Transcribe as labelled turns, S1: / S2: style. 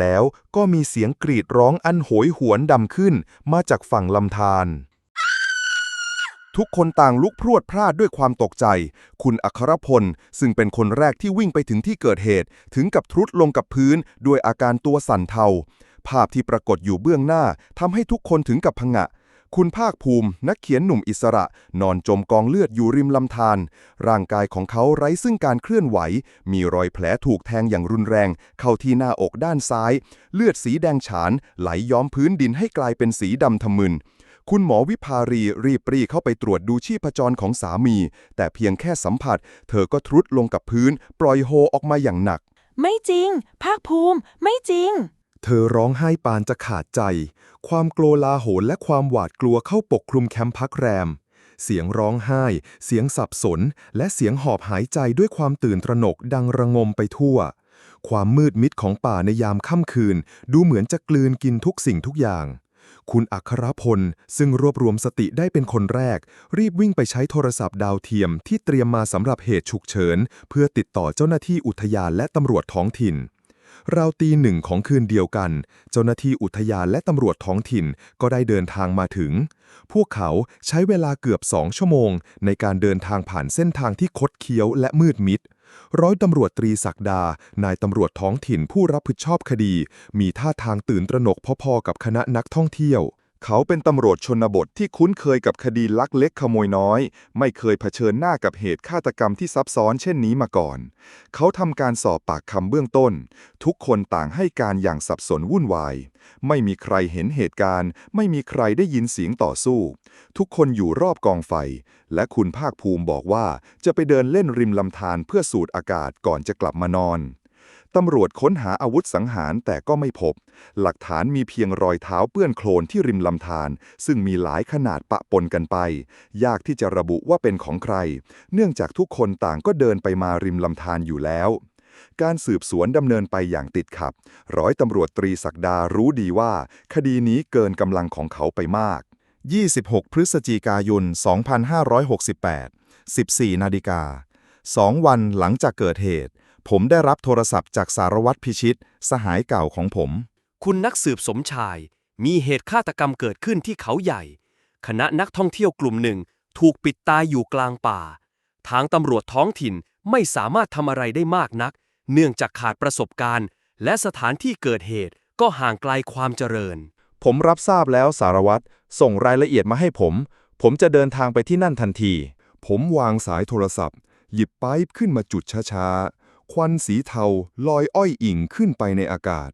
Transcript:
S1: แล้วก็มีเสียงกรีดร้องอันโหยหวนดำขึ้นมาจากฝั่งลำธารทุกคนต่างลุกพรวดพลาดด้วยความตกใจ คุณอัครพล ซึ่งเป็นคนแรกที่วิ่งไปถึงที่เกิดเหตุ ถึงกับทรุดลงกับพื้นด้วยอาการตัวสั่นเทา ภาพที่ปรากฏอยู่เบื้องหน้าทำให้ทุกคนถึงกับพงะ คุณภาคภูมิ นักเขียนหนุ่มอิสระ นอนจมกองเลือดอยู่ริมลำธารร่างกายของเขาไร้ซึ่งการเคลื่อนไหว มีรอยแผลถูกแทงอย่างรุนแรง เข้าที่หน้าอกด้านซ้าย เลือดสีแดงฉาน ไหลย้อมพื้นดินให้กลายเป็นสีดำทะมึนคุณหมอวิภารีรีบปรีเข้าไปตรวจดูชีพจรของสามี แต่เพียงแค่สัมผัส เธอก็ทรุดลงกับพื้น ปล่อยโฮออกมาอย่างหนัก
S2: ไม่จริง ภาคภูมิ ไม่จริง
S1: เธอร้องไห้ปานจะขาดใจ ความโกลาหลและความหวาดกลัวเข้าปกคลุมแคมป์พักแรม เสียงร้องไห้ เสียงสับสน และเสียงหอบหายใจด้วยความตื่นตระหนกดังระงมไปทั่ว ความมืดมิดของป่าในยามค่ำคืน ดูเหมือนจะกลืนกินทุกสิ่งทุกอย่างคุณอัครพล ซึ่งรวบรวมสติได้เป็นคนแรก รีบวิ่งไปใช้โทรศัพท์ดาวเทียมที่เตรียมมาสำหรับเหตุฉุกเฉิน เพื่อติดต่อเจ้าหน้าที่อุทยานและตำรวจท้องถิ่น ราวตีหนึ่งของคืนเดียวกัน เจ้าหน้าที่อุทยานและตำรวจท้องถิ่นก็ได้เดินทางมาถึง พวกเขาใช้เวลาเกือบสองชั่วโมง ในการเดินทางผ่านเส้นทางที่คดเคี้ยวและมืดมิด ร้อยตำรวจตรีศักดา นายตำรวจท้องถิ่นผู้รับผิดชอบคดี มีท่าทางตื่นตระหนกพอๆกับคณะนักท่องเที่ยว เขาเป็นตำรวจชนบทที่คุ้นเคยกับคดีลักเล็กขโมยน้อย ไม่เคยเผชิญหน้ากับเหตุฆาตกรรมที่ซับซ้อนเช่นนี้มาก่อน เขาทำการสอบปากคำเบื้องต้น ทุกคนต่างให้การอย่างสับสนวุ่นวาย ไม่มีใครเห็นเหตุการณ์ ไม่มีใครได้ยินเสียงต่อสู้ ทุกคนอยู่รอบกองไฟ และคุณภาคภูมิบอกว่าจะไปเดินเล่นริมลำธารเพื่อสูดอากาศก่อนจะกลับมานอน ตำรวจค้นหาอาวุธสังหารแต่ก็ไม่พบ หลักฐานมีเพียงรอยเท้าเปื้อนโคลนที่ริมลำธารซึ่งมีหลายขนาดปะปนกันไป ยากที่จะระบุว่าเป็นของใคร เนื่องจากทุกคนต่างก็เดินไปมาริมลำธารอยู่แล้วการสืบสวนดำเนินไปอย่างติดขับ ร้อยตำรวจตรีศักดารู้ดีว่า คดีนี้เกินกำลังของเขาไปมาก 26 พฤศจิกายน 2568 14 นาฬิกาสองวันหลังจากเกิดเหตุ ผมได้รับโทรศัพท์จากสารวัตรพิชิต สหายเก่าของผม
S3: คุณนักสืบสมชาย มีเหตุฆาตกรรมเกิดขึ้นที่เขาใหญ่ คณะนักท่องเที่ยวกลุ่มหนึ่ง ถูกปิดตายอยู่กลางป่า ทางตำรวจท้องถิ่นไม่สามารถทำอะไรได้มากนัก เนื่องจากขาดประสบการณ์ และสถานที่เกิดเหตุก็ห่างไกลความเจริญ
S1: ผมรับทราบแล้วสารวัตรส่งรายละเอียดมาให้ผม ผมจะเดินทางไปที่นั่นทันที ผมวางสายโทรศัพท์ หยิบไปป์ขึ้นมาจุดช้าๆ ควันสีเทาลอยอ้อยอิ่งขึ้นไปในอากาศ